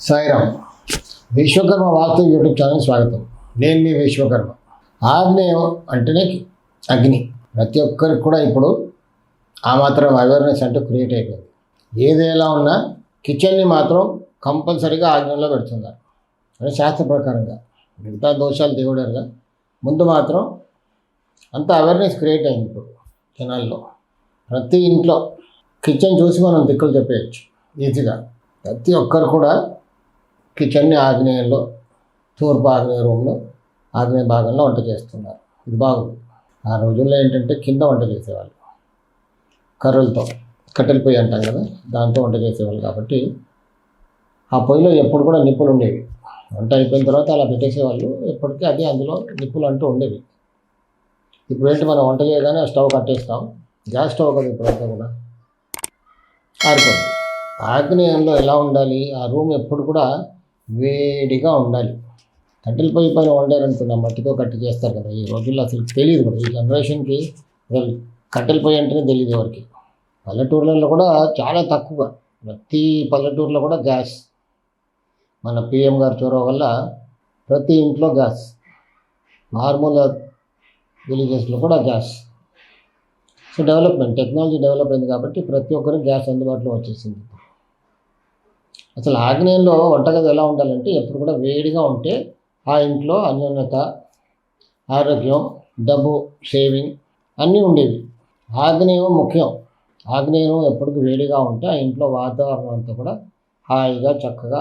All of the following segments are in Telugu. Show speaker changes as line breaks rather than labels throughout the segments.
సాయిరామ్ విశ్వకర్మ వాస్తు యూట్యూబ్ ఛానల్ స్వాగతం. నేను మీ విశ్వకర్మ. ఆగ్నేయం అంటేనే అగ్ని. ప్రతి ఒక్కరికి కూడా ఇప్పుడు ఆ మాత్రం అవేర్నెస్ అంటూ క్రియేట్ అయిపోయింది. ఏది ఎలా ఉన్నా కిచెన్ని మాత్రం కంపల్సరీగా ఆగ్నేయంలో పెడుతున్నారు. అంటే శాస్త్ర ప్రకారంగా. మిగతా దోషాలు దేవుడారుగా ముందు మాత్రం అంత అవేర్నెస్ క్రియేట్ అయింది ఇప్పుడు జనాల్లో. ప్రతి ఇంట్లో కిచెన్ చూసి మనం దిక్కులు చెప్పేయచ్చు. ఈజీగా. ప్రతి ఒక్కరు కూడా కిచెన్ని ఆగ్నేయంలో తూర్పు ఆగ్నేయ రూమ్లో ఆగ్నేయ భాగంలో వంట చేస్తున్నారు. ఇది బాగుంది. ఆ రోజుల్లో ఏంటంటే కింద వంట చేసేవాళ్ళు. కర్రలతో కట్టెల పొయ్యి అంటాం కదా దాంతో వంట చేసేవాళ్ళు కాబట్టి ఆ పొయ్యిలో ఎప్పుడు కూడా నిప్పులు ఉండేవి. వంట అయిపోయిన తర్వాత అలా పెట్టేసేవాళ్ళు. ఎప్పటికీ అది అందులో నిప్పులు అంటూ ఉండేవి. ఇప్పుడు ఏంటి మనం వంట చేయగానే ఆ స్టవ్ కట్టేస్తాం. గ్యాస్ స్టవ్ కదా ఇప్పుడంతా కూడా. ఆరిపోతుంది. ఆగ్నేయంలో ఎలా ఉండాలి? ఆ రూమ్ ఎప్పుడు కూడా వేడిగా ఉండాలి. కట్టెల పొయ్యి పైన వండారనుకున్నా మట్టితో కట్టి చేస్తారు కదా ఈ రోజుల్లో అసలు తెలియదు కూడా. ఈ జనరేషన్కి అసలు కట్టెల పొయ్యి అంటేనే తెలియదు ఎవరికి. పల్లెటూర్లలో కూడా చాలా తక్కువ. ప్రతి పల్లెటూరులో కూడా గ్యాస్. మన పిఎం గారి చొరవ వల్ల ప్రతి ఇంట్లో గ్యాస్. నార్మల్ విలేజెస్లో కూడా gas. So development technology develop అయింది కాబట్టి ప్రతి ఒక్కరికి గ్యాస్ అందుబాటులో వచ్చేసింది. అసలు ఆగ్నేయంలో వంటగది ఎలా ఉండాలంటే ఎప్పుడు కూడా వేడిగా ఉంటే ఆ ఇంట్లో అన్యోన్యత ఆరోగ్యం డబ్బు సేవింగ్ అన్నీ ఉండేవి. ఆగ్నేయం ముఖ్యం. ఆగ్నేయం ఎప్పటికీ వేడిగా ఉంటే ఆ ఇంట్లో వాతావరణం అంతా కూడా హాయిగా చక్కగా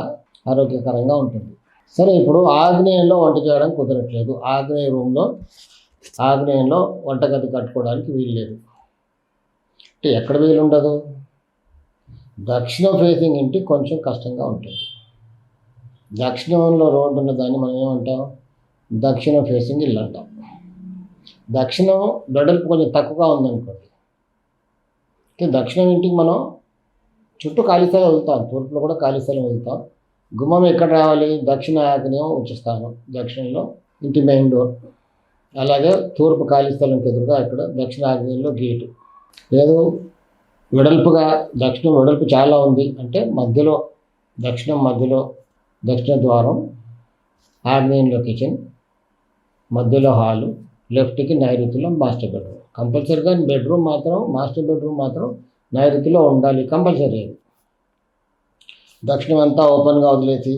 ఆరోగ్యకరంగా ఉంటుంది. సరే ఇప్పుడు ఆగ్నేయంలో వంట చేయడానికి కుదరట్లేదు. ఆగ్నేయ రూమ్లో ఆగ్నేయంలో వంటగది కట్టుకోవడానికి వీలు లేదు. అంటే ఎక్కడ వీలు ఉండదు దక్షిణ ఫేసింగ్ ఇంటి కొంచెం కష్టంగా ఉంటుంది. దక్షిణంలో రోడ్డు ఉన్న దాన్ని మనం ఏమంటాం? దక్షిణ ఫేసింగ్ ఇల్లు అంటాం. దక్షిణం వెడల్పు కొంచెం తక్కువగా ఉందనుకోండి. దక్షిణం ఇంటికి మనం చుట్టూ ఖాళీ స్థలం వెళ్తాం తూర్పులో కూడా ఖాళీ స్థలం వెళ్తాం గుమ్మం ఎక్కడ రావాలి? దక్షిణ ఆగ్నేయం ఉచిస్తాను దక్షిణంలో ఇంటి మెయిన్ డోర్ అలాగే తూర్పు ఖాళీ స్థలంకి ఎదురుగా ఇక్కడ దక్షిణ ఆగ్నేయంలో గేటు లేదు వెడల్పుగా దక్షిణం వెడల్పు చాలా ఉంది. అంటే మధ్యలో దక్షిణం మధ్యలో దక్షిణ ద్వారం ఆగ్నేయంలో కిచెన్ మధ్యలో హాలు లెఫ్ట్కి నైరుతిలో మాస్టర్ బెడ్రూమ్. కంపల్సరీగా బెడ్రూమ్ మాత్రం మాస్టర్ బెడ్రూమ్ మాత్రం నైరుతిలో ఉండాలి కంపల్సరీ. దక్షిణం అంతా ఓపెన్గా వదిలేసి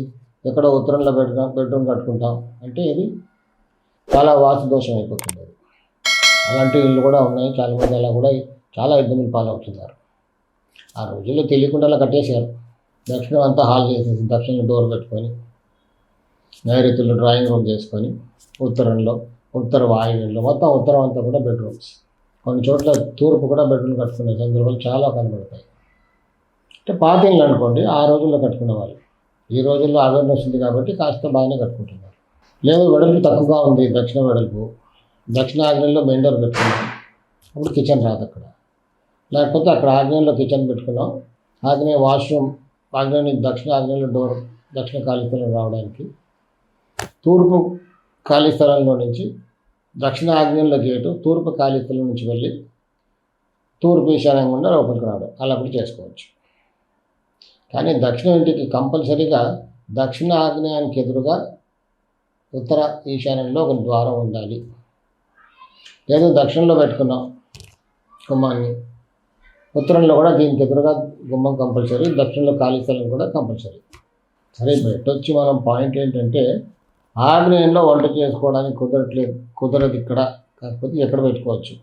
ఎక్కడ ఉత్తరంలో బెడ్రూమ్ బెడ్రూమ్ కట్టుకుంటాం. అంటే ఇది చాలా వాసు దోషం అయిపోతుంది. అలాంటి ఇల్లు కూడా ఉన్నాయి. చాలామంది అలా కూడా చాలా ఇబ్బందులు పాలవుతున్నారు. ఆ రోజుల్లో తెలియకుండా అలా కట్టేశారు. దక్షిణం అంతా హాల్ చేసేసి దక్షిణం డోర్ పెట్టుకొని నైరుతిలో డ్రాయింగ్ రూమ్ చేసుకొని ఉత్తరంలో ఉత్తర వాయువ్యంలో మొత్తం ఉత్తరం అంతా కూడా బెడ్రూమ్స్ కొన్ని చోట్ల తూర్పు కూడా బెడ్రూమ్ కట్టుకునే సందర్భాలు చాలా కనబడతాయి. అంటే పాత ఇళ్ళు అనుకోండి ఆ రోజుల్లో కట్టుకునే వాళ్ళు. ఈ రోజుల్లో అవేర్నెస్ ఉంది కాబట్టి కాస్త బాగానే కట్టుకుంటున్నారు. లేదు వెడల్పు తక్కువగా ఉంది దక్షిణ వెడల్పు. దక్షిణ ఆగ్నేయంలో మెయిన్ డోర్ పెట్టుకున్నాం అప్పుడు కిచెన్ రాదు అక్కడ లేకపోతే అక్కడ ఆగ్నేయంలో కిచెన్ పెట్టుకున్నాం. ఆగ్నేయ వాష్రూమ్ ఆగ్నేయ నుంచి దక్షిణ ఆగ్నేయంలో డోర్ దక్షిణ ఖాళీ స్థలం రావడానికి. తూర్పు ఖాళీ స్థలంలో నుంచి దక్షిణ ఆగ్నేయంలో గేటు తూర్పు ఖాళీ స్థలం నుంచి వెళ్ళి తూర్పు ఈశాన్యం గుండా లోపలికి రావడం. అలా కూడా చేసుకోవచ్చు. కానీ దక్షిణ ఇంటికి కంపల్సరీగా దక్షిణ ఆగ్నేయానికి ఎదురుగా ఉత్తర ఈశాన్యంలో ఒక ద్వారం ఉండాలి. లేదు దక్షిణలో పెట్టుకున్నాం. కుమ్మాన్ని. ఉత్తరంలో కూడా దీనికి ఎదురుగా గుమ్మం కంపల్సరీ దక్షిణంలో ఖాళీ స్థలం కూడా కంపల్సరీ. సరే వచ్చి మనం పాయింట్ ఏంటంటే ఆగ్నేయంలో వంట చేసుకోవడానికి కుదరట్లేదు కుదరదు ఇక్కడ. కాకపోతే ఎక్కడ పెట్టుకోవచ్చు.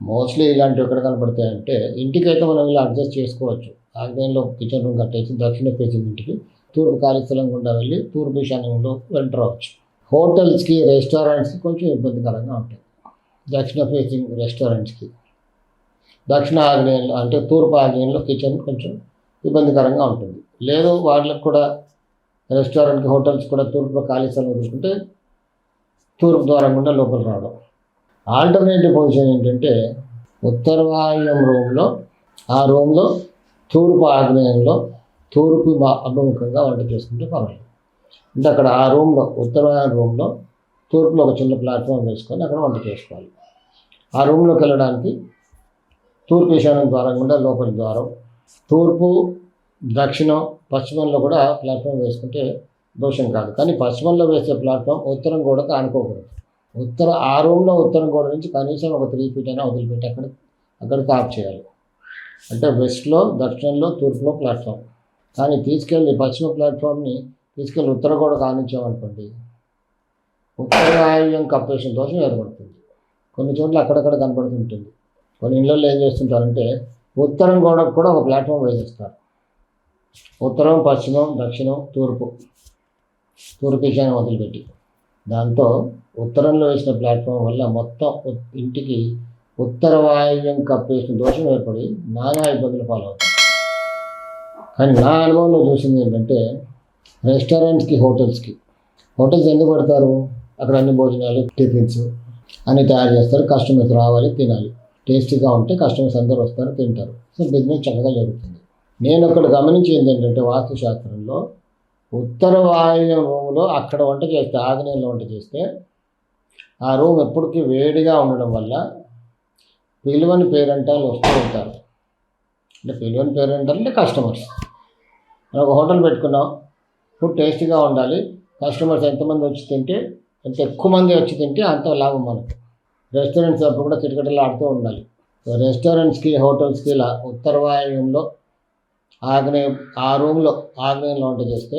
మోస్ట్లీ ఇలాంటివి ఎక్కడ కనపడతాయంటే ఇంటికైతే మనం ఇలా అడ్జస్ట్ చేసుకోవచ్చు. ఆగ్నేయంలో కిచెన్ రూమ్ కట్టేసి దక్షిణ ఫేసింగ్ ఇంటికి తూర్పు ఖాళీ స్థలం గుండా వెళ్ళి తూర్పు ఈశాన్యంలో వెంటర్ అవ్వచ్చు హోటల్స్కి రెస్టారెంట్స్కి కొంచెం ఇబ్బందికరంగా ఉంటాయి. దక్షిణ ఫేసింగ్ రెస్టారెంట్స్కి దక్షిణ ఆగ్నేయంలో అంటే తూర్పు ఆగ్నేయంలో కిచెన్ కొంచెం ఇబ్బందికరంగా ఉంటుంది. లేదు వాళ్ళకి కూడా రెస్టారెంట్కి హోటల్స్ కూడా తూర్పు ఖాళీ స్థలం వదులుకుంటే తూర్పు ద్వారం గుండా లోపల రావడం. ఆల్టర్నేటివ్ పొజిషన్ ఏంటంటే ఉత్తరవాయం రూమ్లో ఆ రూమ్లో తూర్పు ఆగ్నేయంలో తూర్పు అభిముఖంగా వంట చేసుకుంటే పర్వాలేదు. అంటే అక్కడ ఆ రూమ్లో ఉత్తర రూమ్లో తూర్పులో ఒక చిన్న ప్లాట్ఫామ్ వేసుకొని అక్కడ వంట చేసుకోవాలి. ఆ రూమ్లోకి వెళ్ళడానికి తూర్పు ఈశాన్యం ద్వారం గుండా లోపలి ద్వారం. తూర్పు దక్షిణం పశ్చిమంలో కూడా ప్లాట్ఫామ్ వేసుకుంటే దోషం కాదు. కానీ పశ్చిమంలో వేసే ప్లాట్ఫామ్ ఉత్తరం గోడకు ఆనుకోకూడదు. ఉత్తర ఆ రూమ్లో ఉత్తరం గోడ నుంచి కనీసం ఒక త్రీ ఫీట్ అయినా వదిలిపెట్టి అక్కడ అక్కడికి ఆఫ్ చేయాలి. అంటే వెస్ట్లో దక్షిణంలో తూర్పులో ప్లాట్ఫామ్. కానీ తీసుకెళ్ళి పశ్చిమ ప్లాట్ఫామ్ని తీసుకెళ్ళి ఉత్తర గోడకు ఆనించామనుకోండి ఉత్తర వాయువ్యం కప్పేసిన దోషం ఏర్పడుతుంది. కొన్ని చోట్ల అక్కడక్కడ కనపడుతుంటుంది. కొన్ని ఇళ్ళల్లో ఏం చేస్తుంటారంటే ఉత్తరం గోడకు కూడా ఒక ప్లాట్ఫామ్ వేసేస్తారు ఉత్తరం పశ్చిమం దక్షిణం తూర్పు. తూర్పు ఈశాన్యం వదిలిపెట్టి. దాంతో ఉత్తరంలో వేసిన ప్లాట్ఫామ్ వల్ల మొత్తం ఇంటికి ఉత్తర వాయువ్యం కప్పేసిన దోషం ఏర్పడి నానా ఇబ్బందులు పాలవుతాయి. కానీ నా అనుభవంలో చూసింది ఏంటంటే రెస్టారెంట్స్కి హోటల్స్కి హోటల్స్ ఎందుకు పెడతారు? అక్కడ అన్ని భోజనాలు టిఫిన్స్ అన్ని తయారు చేస్తారు. కస్టమర్స్ రావాలి తినాలి. టేస్టీగా ఉంటే కస్టమర్స్ అందరూ వస్తారు తింటారు. సో బిజినెస్ చక్కగా జరుగుతుంది. నేను ఒకటి గమనించింది ఏంటంటే వాస్తుశాస్త్రంలో ఉత్తర వాయువులో అక్కడ వంట చేస్తే ఆగ్నేయంలో వంట చేస్తే ఆ రూమ్ ఎప్పటికీ వేడిగా ఉండడం వల్ల పిలువని పేరెంటాలు వస్తూ ఉంటారు. అంటే పిలువని పేరెంటాలు అంటే కస్టమర్స్. మనం ఒక హోటల్ పెట్టుకున్నాం. ఫుడ్ టేస్టీగా ఉండాలి. కస్టమర్స్ ఎంతమంది వచ్చి తింటే ఎంత ఎక్కువ మంది వచ్చి తింటే అంత లాభం మనకు. రెస్టారెంట్స్ అప్పుడు కూడా కిటకిటలు ఆడుతూ ఉండాలి. రెస్టారెంట్స్కి హోటల్స్కి ఇలా ఉత్తర ఆగ్నేయం ఆ రూమ్లో ఆగ్నేయంలో వంట చేస్తే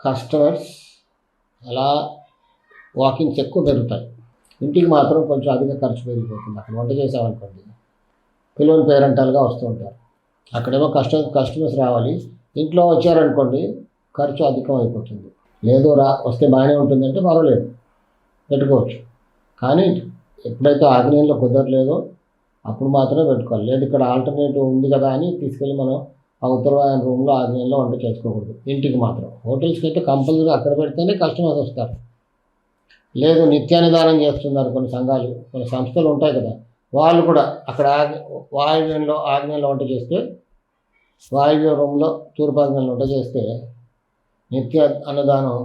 కస్టమర్స్ అలా వాకింగ్స్ ఎక్కువ పెరుగుతాయి. ఇంటికి మాత్రం కొంచెం అధిక ఖర్చు పెరిగిపోతుంది. అక్కడ వంట చేసామనుకోండి పిల్లలు పేరెంటాలుగా వస్తూ ఉంటారు. అక్కడేమో కస్ట కస్టమర్స్ రావాలి. ఇంట్లో వచ్చారనుకోండి ఖర్చు అధికం అయిపోతుంది లేదు రా వస్తే బాగానే ఉంటుందంటే పర్వాలేదు పెట్టుకోవచ్చు. కానీ ఎప్పుడైతే ఆగ్నేయంలో కుదరలేదో అప్పుడు మాత్రమే పెట్టుకోవాలి. లేదు ఇక్కడ ఆల్టర్నేటివ్ ఉంది కదా అని తీసుకెళ్ళి మనం ఆ ఉత్తరాయణ రూమ్లో ఆగ్నేయంలో వంట చేసుకోకూడదు. ఇంటికి మాత్రం. హోటల్స్కి అయితే కంపల్సరీ అక్కడ పెడితేనే కస్టమర్స్ వస్తారు. లేదు నిత్యానిదానం చేస్తున్నారు కొన్ని సంఘాలు కొన్ని సంస్థలు ఉంటాయి కదా. వాళ్ళు కూడా అక్కడ వాయువ్యంలో ఆగ్నేయంలో వంట చేస్తే వాయువ్య రూమ్లో తూర్పాగ్నేయంలో వంట చేస్తే నిత్య అన్నదానం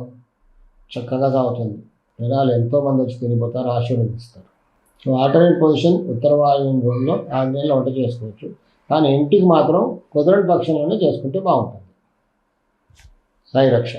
చక్కగా సాగుతుంది. జనాలు ఎంతోమంది వచ్చి తినిపోతారు ఆశీర్వదిస్తారు. ఆల్టర్నేట్ పొజిషన్ ఉత్తర వాయువ్యం రోజులో ఆగ్నేయంలో వంట చేసుకోవచ్చు. కానీ ఇంటికి మాత్రం కుదరని పక్షంలోనే చేసుకుంటే బాగుంటుంది. సాయి రక్ష